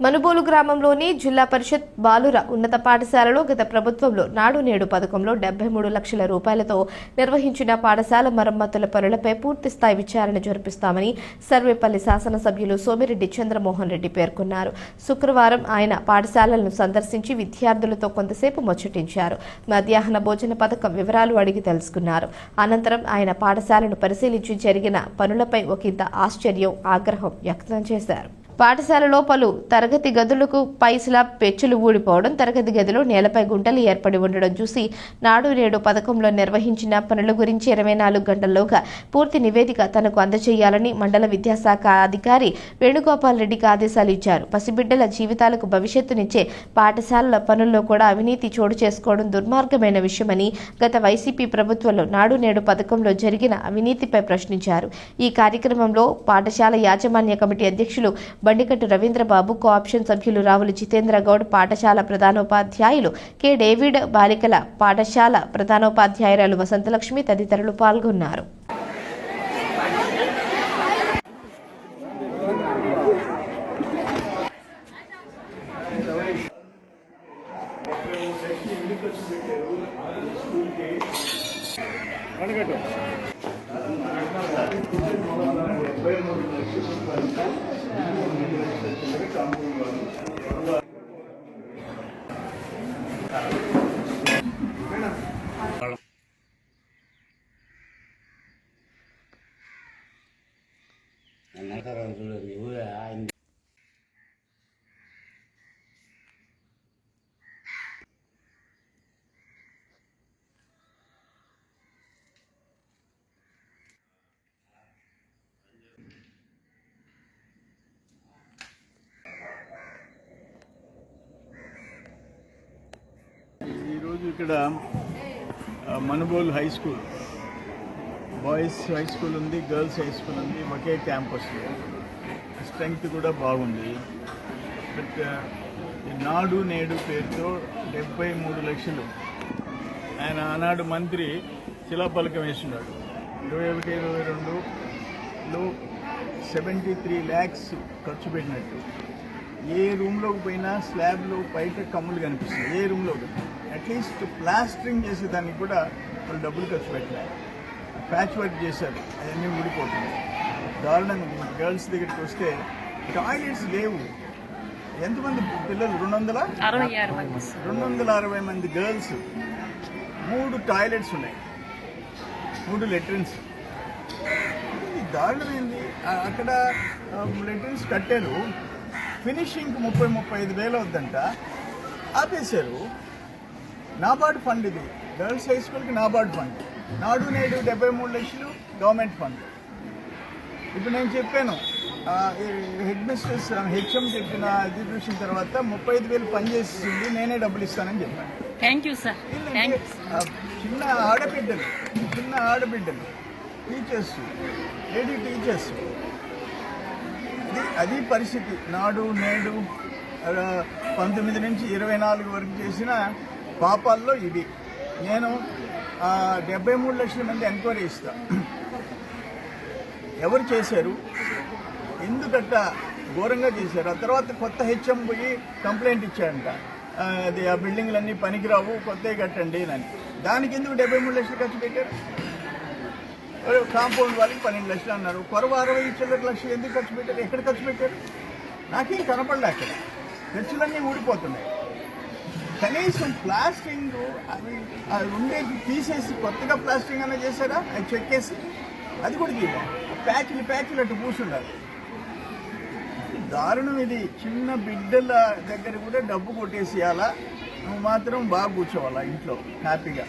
మనుబోలు గ్రామంలోని జిల్లా పరిషత్ బాలుర ఉన్నత పాఠశాలలో గత ప్రభుత్వంలో నాడు నేడు పథకంలో డెబ్బై మూడు లక్షల రూపాయలతో నిర్వహించిన పాఠశాల మరమ్మతుల పనులపై పూర్తిస్థాయి విచారణ జరిపిస్తామని సర్వేపల్లి శాసనసభ్యులు సోమిరెడ్డి చంద్రమోహన్ రెడ్డి పేర్కొన్నారు. శుక్రవారం ఆయన పాఠశాలలను సందర్శించి విద్యార్థులతో కొంతసేపు ముచ్చటించారు. మధ్యాహ్న భోజన పథకం వివరాలు అడిగి తెలుసుకున్నారు. అనంతరం ఆయన పాఠశాలను పరిశీలించి జరిగిన పనులపై ఒకంత ఆశ్చర్యం ఆగ్రహం వ్యక్తం చేశారు. పాఠశాలలో పలు తరగతి గదులకు పైసల పెచ్చులు ఊడిపోవడం తరగతి గదిలో నేలపై గుంటలు ఏర్పడి ఉండడం చూసి నాడు నేడు పథకంలో నిర్వహించిన పనుల గురించి ఇరవై నాలుగు గంటల్లోగా పూర్తి నివేదిక తనకు అందజేయాలని మండల విద్యాశాఖ అధికారి వేణుగోపాల్ రెడ్డికి ఆదేశాలు ఇచ్చారు. పసిబిడ్డల జీవితాలకు భవిష్యత్తునిచ్చే పాఠశాలల పనుల్లో కూడా అవినీతి చోటు చేసుకోవడం దుర్మార్గమైన విషయమని గత వైసీపీ ప్రభుత్వంలో నాడు నేడు పథకంలో జరిగిన అవినీతిపై ప్రశ్నించారు. ఈ కార్యక్రమంలో పాఠశాల యాజమాన్య కమిటీ అధ్యక్షులు బండికట్టు రవీంద్రబాబు కోఆప్షన్ సభ్యులు రావుల జితేంద్ర గౌడ్ పాఠశాల ప్రధానోపాధ్యాయులు కె. డేవిడ్ బాలికల పాఠశాల ప్రధానోపాధ్యాయురాలు వసంతలక్ష్మి తదితరులు పాల్గొన్నారు. నన్నకరం చూడు నువ్వు ఆయన ఈరోజు ఇక్కడ మనబోల్ Manubolu high school. Boys high school ఉంది గర్ల్స్ హై స్కూల్ ఉంది ఒకే క్యాంపస్లో స్ట్రెంగ్త్ కూడా బాగుంది. బట్ నాడు నేడు పేరుతో డెబ్బై మూడు లక్షలు. ఆయన ఆనాడు మంత్రి శిలాపలకం వేసినాడు ఇరవై ఒకటి ఇరవై రెండులో సెవెంటీ త్రీ ల్యాక్స్ ఖర్చు పెట్టినట్టు. ఏ రూమ్లోకి పోయినా స్లాబ్లో బయట కమ్ములు కనిపిస్తాయి. ఏ రూమ్లో అట్లీస్ట్ ప్లాస్టరింగ్ చేసేదానికి కూడా వాళ్ళు డబ్బులు ఖర్చు పెట్టారు ప్యాచ్ వర్క్ చేశారు. అవన్నీ ఊడిపోతున్నాయి. దారుణంగా గర్ల్స్ దగ్గరికి వస్తే టాయిలెట్స్ లేవు. ఎంతమంది పిల్లలు? రెండు వందల రెండు వందల అరవై మంది గర్ల్స్ మూడు టాయిలెట్స్ ఉన్నాయి. మూడు లెట్రిన్స్ దారుణమైంది అక్కడ లెట్రిన్స్ కట్టారు. ఫినిషింగ్కి ముప్పై ముప్పై ఐదు వేలు వద్దంట. ఆపేశారు. నాబార్డు ఫండ్ ఇది. గర్ల్స్ హై స్కూల్కి నాబార్డు ఫండ్. నాడు నేడు డెబ్బై మూడు లక్షలు గవర్నమెంట్ ఫండ్. ఇప్పుడు నేను చెప్పాను హెడ్ మిస్ట్రెస్ హెచ్ఎం చెప్పిన చూసిన తర్వాత ముప్పై ఐదు వేలు పనిచేసింది నేనే డబ్బులు ఇస్తానని చెప్పాను. Thank you sir. చిన్న ఆడబిడ్డలు చిన్న ఆడబిడ్డలు టీచర్స్ లేడీ టీచర్స్ అది అది పరిస్థితి. నాడు నేడు పంతొమ్మిది నుంచి ఇరవై నాలుగు వరకు చేసిన పాపాల్లో ఇది. నేను డెబ్బై మూడు లక్షల మంది ఎంక్వైరీ ఇస్తా ఎవరు చేశారు? ఎందుకట్ట ఘోరంగా చేశారు? ఆ తర్వాత కొత్త హెచ్ఎం పోయి కంప్లైంట్ ఇచ్చాడంట. అది ఆ బిల్డింగ్లన్నీ పనికిరావు కొత్తవి కట్టండి అని. దానికి ఎందుకు డెబ్బై మూడు లక్షలు ఖర్చు పెట్టారు? కాంపౌండ్ వాళ్ళకి పన్నెండు లక్షలు అన్నారు. కొరవ అరవై చిల్లర లక్షలు ఎందుకు ఖర్చు పెట్టారు? ఎక్కడ ఖర్చు పెట్టారు? నాకేం కనపడలే అక్కడ. ఖర్చులన్నీ ఊడిపోతున్నాయి. కనీసం ప్లాస్టింగ్ అవి అవి ఉండేది తీసేసి కొత్తగా ప్లాస్టింగ్ అన్న చేశారా? అది చెక్కేసి అది కూడా తీయాలి. ప్యాచ్లు ప్యాచ్లు అటు పూసుండాలి దారుణం ఇది. చిన్న బిడ్డల దగ్గర కూడా డబ్బు కొట్టేసేయాలా? నువ్వు మాత్రం బాగా కూర్చోవాలా ఇంట్లో? హ్యాపీగా.